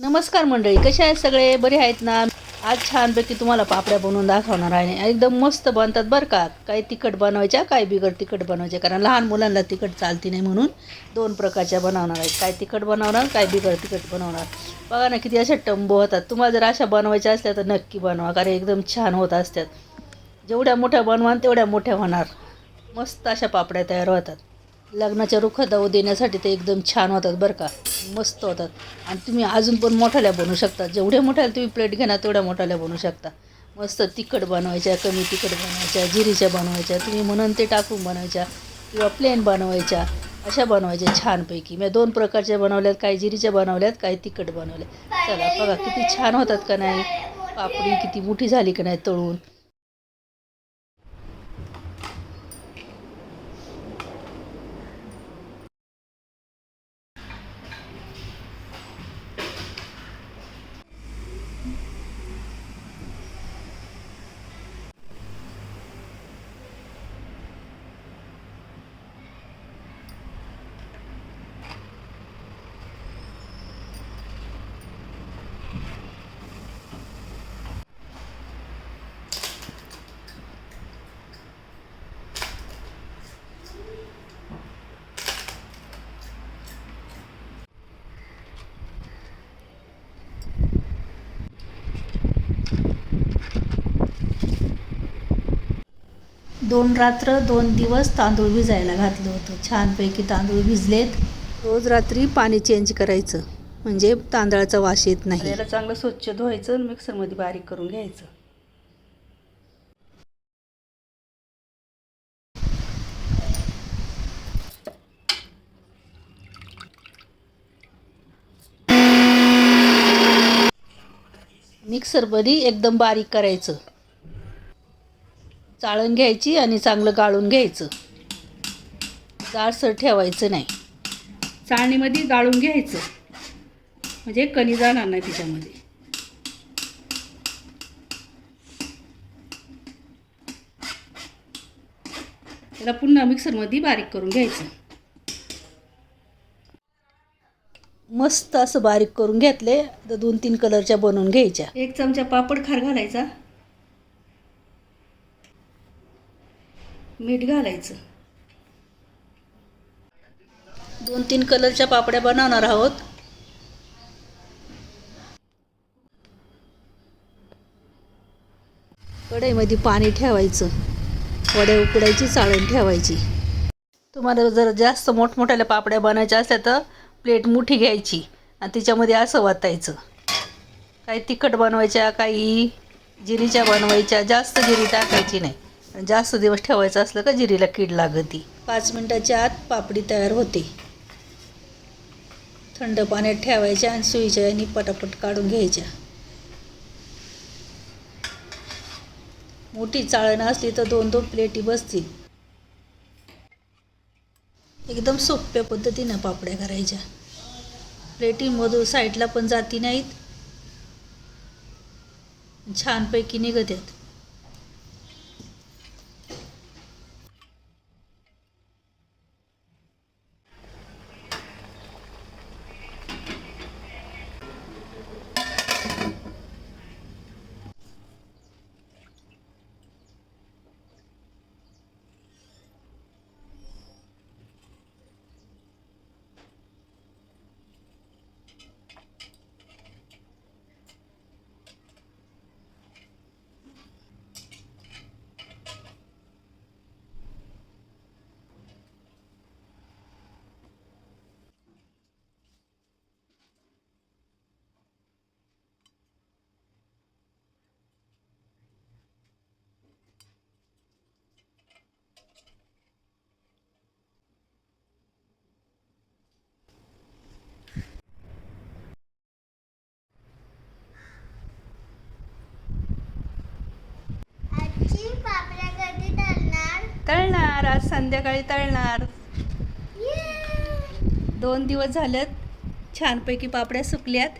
नमस्कार मंडळी कसे आहेत सगळे? बरे आहेत ना? आज छानपैकी तुम्हाला पापड्या बनवून दाखवणार आहे. एकदम मस्त बनतात बरं का? काही तिखट बनवायच्या काही बिगड तिखट बनवायच्या. कारण लहान मुलांना तिखट चालती नाही म्हणून दोन प्रकारच्या बनवणार आहेत. काय तिखट बनवणार काय बिगड तिखट बनवणार. बघा ना किती अशा टंबो होतात. तुम्हाला जर अशा बनवायच्या असल्या तर नक्की बनवा कारण एकदम छान होत असतात. जेवढ्या मोठ्या बनवाल तेवढ्या मोठ्या होणार. मस्त अशा पापड्या तयार होतात. लग्नाच्या रुखदाऊ देण्यासाठी ते एकदम छान होतात बरं का. मस्त होतात. आणि तुम्ही अजून पण मोठ्याल्या बनवू शकता. जेवढ्या मोठ्याला तुम्ही प्लेट घेणार तेवढ्या मोठ्याल्या बनवू शकता. मस्त तिखट बनवायच्या कमी तिखट बनवायच्या जिरीच्या बनवायच्या तुम्ही म्हणून ते टाकून बनवायच्या किंवा प्लेन बनवायच्या अशा बनवायच्या छानपैकी. मी दोन प्रकारच्या बनवल्यात काही जिरीच्या बनवल्यात काही तिखट बनवल्या चला बघा किती छान होतात का नाही? पापडी किती मोठी झाली का नाही तळून? दोन रात्र दोन दिवस तांदूळ भिजायला घातलं होतं. छानपैकी तांदूळ भिजलेत. रोज रात्री पाणी चेंज करायचं. म्हणजे तांदळाचा वास येत नाही. याला चांगलं स्वच्छ धुवायचं आणि मिक्सरमध्ये बारीक करून घ्यायचं. मिक्सरमध्ये एकदम बारीक करायचं. चाळण घ्यायची आणि चांगलं गाळून घ्यायचं. जाडसर ठेवायचं नाही. चाळणीमध्ये गाळून घ्यायचं. म्हणजे कणी जाणार नाही त्याच्यामध्ये. त्याला पुन्हा मिक्सरमध्ये बारीक करून घ्यायचं. मस्त असं बारीक करून घेतले तर दोन तीन कलरच्या बनवून घ्यायच्या. एक चमचा पापड खार घालायचा. मीठ घालायचं. दोन तीन कलरच्या पापड्या बनवणार आहोत. कढईमध्ये पाणी ठेवायचं. वड्या उकडायची चाळण ठेवायची. तुम्हाला जर जास्त मोठमोठ्याल्या पापड्या बनायच्या असल्या तर प्लेट मोठी घ्यायची आणि तिच्यामध्ये असं वाटायचं काही तिखट बनवायच्या काही जिरीच्या बनवायच्या जास्त जिरी टाकायची नाही. जास्त दिवस ठेवायचं असलं का जिरीला कीड लागती. पाच मिनटाच्या आत पापडी तयार होते. थंड पाण्यात ठेवायच्या आणि सुईच्या आणि पटापट काढून घ्यायच्या. मोठी चाळण असली तर दोन दोन प्लेटी बसतील. एकदम सोप्या पद्धतीनं पापड्या करायच्या. प्लेटीमधून साईडला पण जाती नाहीत. छानपैकी निघत आहेत आजी पापड्या कधी तळणार आज संध्याकाळी तळणार. दोन दिवस झालेत छानपैकी पापड्या सुकल्यात.